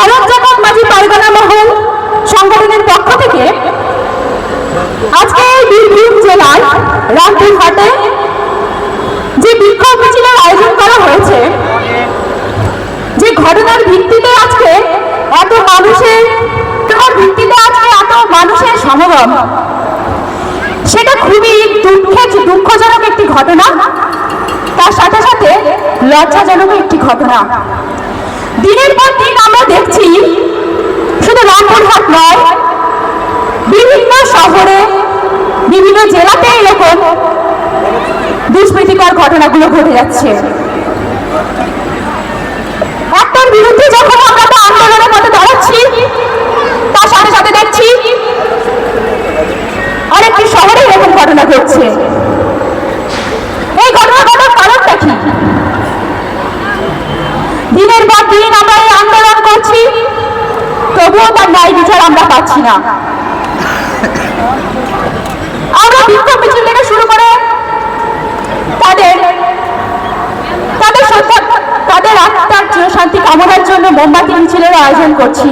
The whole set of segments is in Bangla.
ভারত জাকাত মাঝি পায়খানা মহল সংগঠনের পক্ষ থেকে আজকে এই বীরভূম জেলার রামপুরহাটে যে বিক্ষোভ মিছিলের আয়োজন করা হয়েছে, যে ঘটনার ভিত্তিতে আজকে এত মানুষের তোমার ভিত্তিতে আজকে এত মানুষের সমাগম, সেটা খুবই দুঃখের, দুঃখজনক একটি ঘটনা। তার সাথে সাথে লজ্জাজনক একটি ঘটনা। দিনের পর দিন আমরা দেখছি, শুধু রামপুরহাট নয়, বিভিন্ন শহরে, বিভিন্ন জেলাতে এরকম দুষ্কৃতিকর ঘটনাগুলো ঘটে যাচ্ছে। একটার বিরুদ্ধে যখন আমরা একটা আন্দোলনের মধ্যে দাঁড়াচ্ছি, তার সাথে সাথে দেখছি আরেকটি শহরে এরকম ঘটনা ঘটছে এই ঘটনা ঘটার কারণটা কি দিনের পর দিন আমরা এই আন্দোলন করছি তবুও তার ন্যায় বিচার আমরা পাচ্ছি না। আমরা বিক্ষোভ মিছিল থেকে শুরু করে তাদের তাদের তাদের আত্মার চির শান্তি কামনার জন্য মোমবাতি মিছিলের আয়োজন করছি।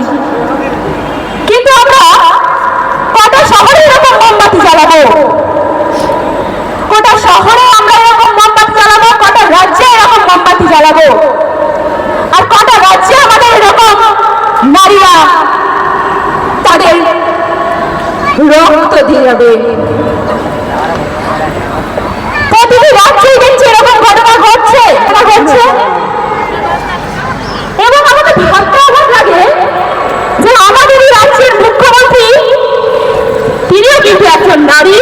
কিন্তু আমরা কটা শহরে এরকম মোমবাতি জ্বালাবো। কটা শহরে আমরা এরকম মোমবাতি জ্বালাবো, কটা রাজ্যে এরকম মোমবাতি জ্বালাবো। আর কটা রাজ্যে আমাদের এরকম নারীরা রক্ত দিয়ে প্রতিটি রাজ্যেই দেখছি এরকম ঘটনা ঘটছে ঘটছে। এবং আমাদের ভাবতে লাগে যে আমাদের এই রাজ্যের মুখ্যমন্ত্রী, তিনিও কিন্তু একজন নারী,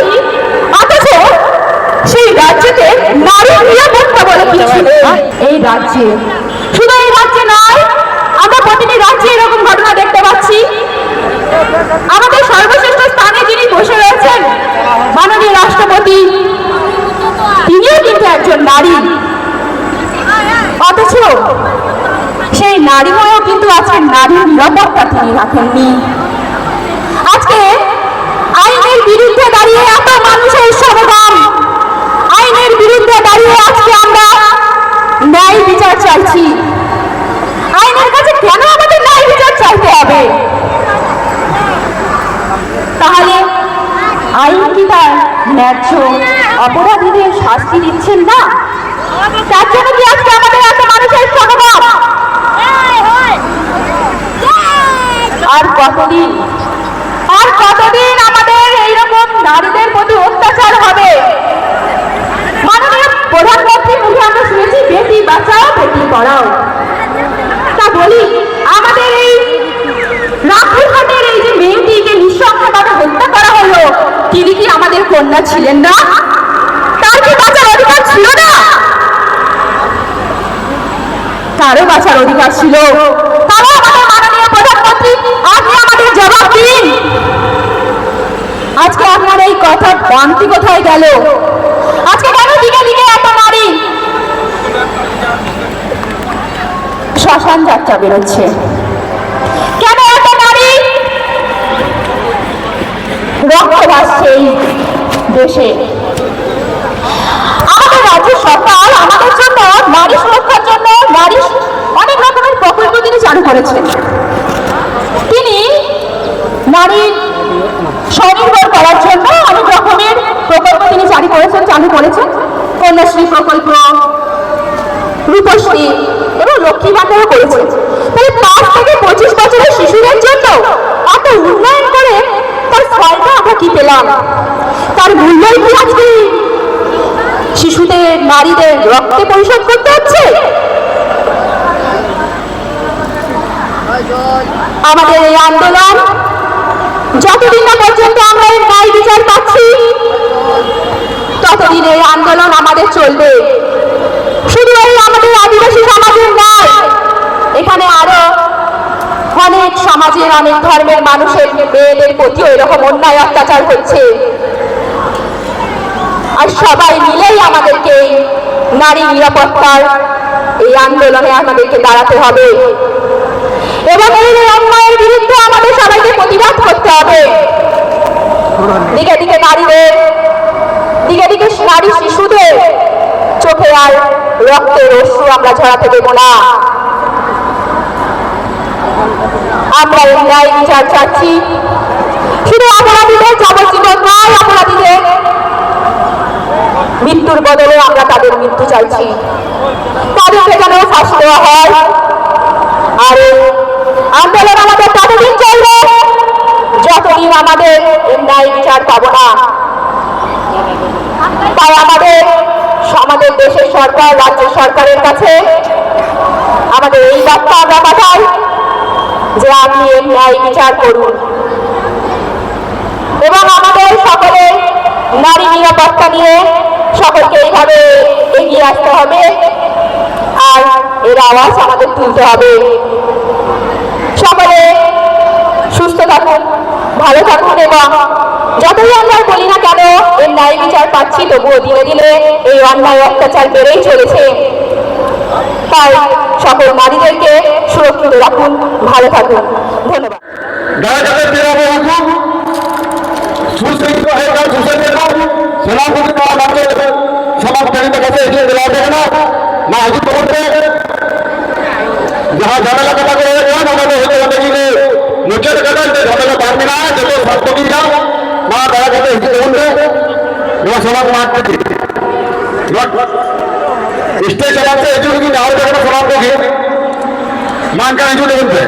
অথচ সেই রাজ্যতে নারী নিরাপত্তা বলে কিছু এই রাজ্যে। শুধু এই রাজ্যে নয়, আমরা প্রতিটি রাজ্যে এরকম ঘটনা দেখতে পাচ্ছি। আমাদের রাষ্ট্রপতি তিনিও কিন্তু একজন নারী। অথচ সেই নারীময়ও কিন্তু আজকে নারীর নিরাপত্তা তিনি রাখেননি। আজকে আইনের বিরুদ্ধে দাঁড়িয়ে এত মানুষের সমাগম আইনের বিরুদ্ধে দাঁড়িয়ে আজকে আমরা ন্যায় বিচার চাইছি। আইনের কাছে কেন আমাদের ন্যায় বিচার চাইতে হবে? তাহলে আইন কি তার? ন্যায্য অপরাধীদের শাস্তি দিচ্ছেন না? তার জন্য কি আজকে আমাদের এত মানুষের সমাগম? আর কতদিন? আর কতদিন আমাদের এইরকম নারীদের প্রতি অত্যাচার হবে? মাননীয় প্রধানমন্ত্রী মুখে আমরা শুনেছি, বেটি বাঁচাও, বেটি পড়াও। তা বলি আমাদের এই রামপুরহাটের এই যে মেয়েটিকে নিঃসঙ্গভাবে হত্যা করা হলো তিনি কি আমাদের কন্যা ছিলেন না? তার কি বাঁচার অধিকার ছিল না? তারও বাঁচার অধিকার ছিল? তারও আমাদের মাননীয় প্রধানমন্ত্রী আপনি আমাদের জবাব দিন। আজকে আপনার এই কথা বান্তি কোথায় গেল? আজকে কেন দিকে দিকে এত নারী? শ্মশান যাত্রা বেরোচ্ছে। কেন এত নারী? রক্ত ভাসছে দেশে। আমাদের রাজ্য সরকার আমাদের জন্য নারী সুরক্ষার জন্য নারী অনেক রকমের প্রকল্প তিনি চালু করেছেন। তিনি নারীর স্বনির্ভর করার জন্য অনেক রকমের প্রকল্প তিনি জারি করেছেন, চালু করেছেন। কন্যাশ্রী প্রকল্প, রূপশ্রী এবং লক্ষ্মী ভাণ্ডারও করেছে তাহলে পাঁচ থেকে পঁচিশ বছরের শিশুদের জন্য এত উন্নয়ন করে তার ফলটা আমরা কি পেলাম? তার মূল্যই কি আজকে শিশুদের, নারীদের রক্তে পরিশোধ করতে হচ্ছে। আমাদের এই আন্দোলন যতদিন না পর্যন্ত আমরা এর ন্যায় বিচার পাচ্ছি, ততদিন এই আন্দোলন আমাদের চলবে। শুধু এই আমাদের আদিবাসী সমাজের নয় এখানে আরও অনেক সমাজের, অনেক ধর্মের মানুষের, মেয়েদের প্রতিও এরকম অন্যায় অত্যাচার হচ্ছে। আর সবাই মিলেই আমাদেরকে এই নারী নিরাপত্তার এই আন্দোলনে আমাদেরকে দাঁড়াতে হবে। এবং এই অন্যায়ের বিরুদ্ধে আমাদের সবাইকে প্রতিবাদ করতে হবে। দিকে দিকে নারীদের, দিকে দিকে নারী শিশুদের চোখে আর রক্তের অশ্রু আমরা ঝরাতে দেব না। আমরা এই ন্যায় বিচার চাচ্ছি। শুধু অপরাধীদের যাবজ্জীবন নয়, অপরাধীদের মৃত্যুর বদলে আমরা তাদের মৃত্যু চাইছি। তাদেরকে যেন ফাঁসি দেওয়া হয়। আর আন্দোলন আমাদের ততদিন চলবে, যতদিন আমাদের ন্যায় বিচার পাবো না। তাই আমাদের আমাদের দেশের সরকার, রাজ্য সরকারের কাছে আমাদের এই বার্তা আমরা পাঠাই যে আপনি এর ন্যায় বিচার করুন। এবং আমাদের সকলে নারী নিরাপত্তা নিয়ে সকলকে এইভাবে এগিয়ে আসতে হবে। আর এর আওয়াজ আমাদের তুলতে হবে। সকলে সুস্থ থাকুন, ভালো থাকুন এবং যতই আমরা বলি না কেন, এর ন্যায় বিচার পাচ্ছি, তবুও দিনে দিনে এই অন্যায় অত্যাচার বেড়েই চলেছে। তাই সকল নারীদেরকে সুরক্ষিত রাখুন, ভালো থাকুন। ধন্যবাদ। রাখুন। হয়ে সেনাপতি পাওয়া লাগবে সমাজকারীদের কাছে এগিয়ে দেওয়া যাবে না না হাজির করতে যাহা ঝামেলা কথা করে যান আমাদের হতে হবে কি মুখের কথা ঝামেলা পারবে না, যত সত্য কি যাও না দয়া করে এগিয়ে দেবেন এবার সমাজ মাঠ থেকে স্টেজ চালাচ্ছে এই জন্য কি না, আর সমাজ দেখে মান কানে জুড়ে বলতে